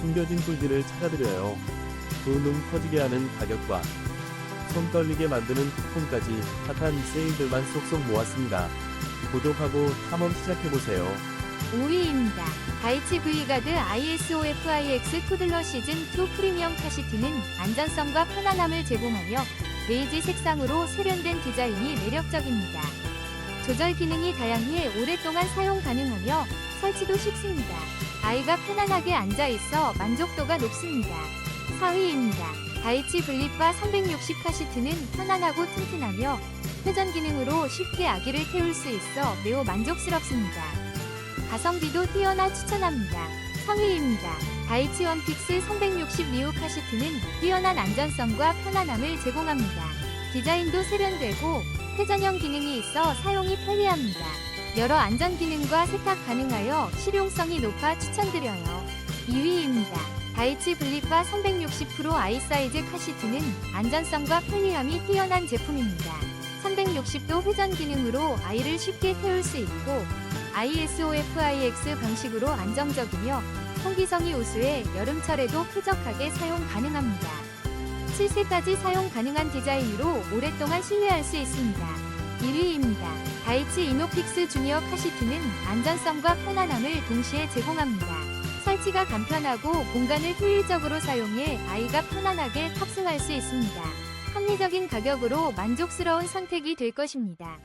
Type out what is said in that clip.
숨겨진 꿀들을 찾아드려요. 두눈 커지게 하는 가격과 손 떨리게 만드는 쿠폰까지 핫한 세일들만 쏙쏙 모았습니다. 구독하고 탐험 시작해보세요. 5위입니다. 다이치 V가드 ISOFIX 토들러 시즌 2 프리미엄 카시트는 안전성과 편안함을 제공하며 베이지 색상으로 세련된 디자인이 매력적입니다. 조절 기능이 다양해 오랫동안 사용 가능하며 설치도 쉽습니다. 아이가 편안하게 앉아 있어 만족도가 높습니다. 4위입니다. 다이치 블립바 360 카시트는 편안하고 튼튼하며 회전 기능으로 쉽게 아기를 태울 수 있어 매우 만족스럽습니다. 가성비도 뛰어나 추천합니다. 3위입니다. 다이치 원픽스 360 리오 카시트는 뛰어난 안전성과 편안함을 제공합니다. 디자인도 세련되고 회전형 기능이 있어 사용이 편리합니다. 여러 안전 기능과 세탁 가능하여 실용성이 높아 추천드려요. 2위입니다. 다이치 블립바 360 프로 아이 사이즈 카시트는 안전성과 편리함이 뛰어난 제품입니다. 360도 회전 기능으로 아이를 쉽게 태울 수 있고 ISOFIX 방식으로 안정적이며 통기성이 우수해 여름철에도 쾌적하게 사용 가능합니다. 7세까지 사용 가능한 디자인으로 오랫동안 신뢰할 수 있습니다. 1위입니다. 다이치 이노픽스 주니어 카시트는 안전성과 편안함을 동시에 제공합니다. 설치가 간편하고 공간을 효율적으로 사용해 아이가 편안하게 탑승할 수 있습니다. 합리적인 가격으로 만족스러운 선택이 될 것입니다.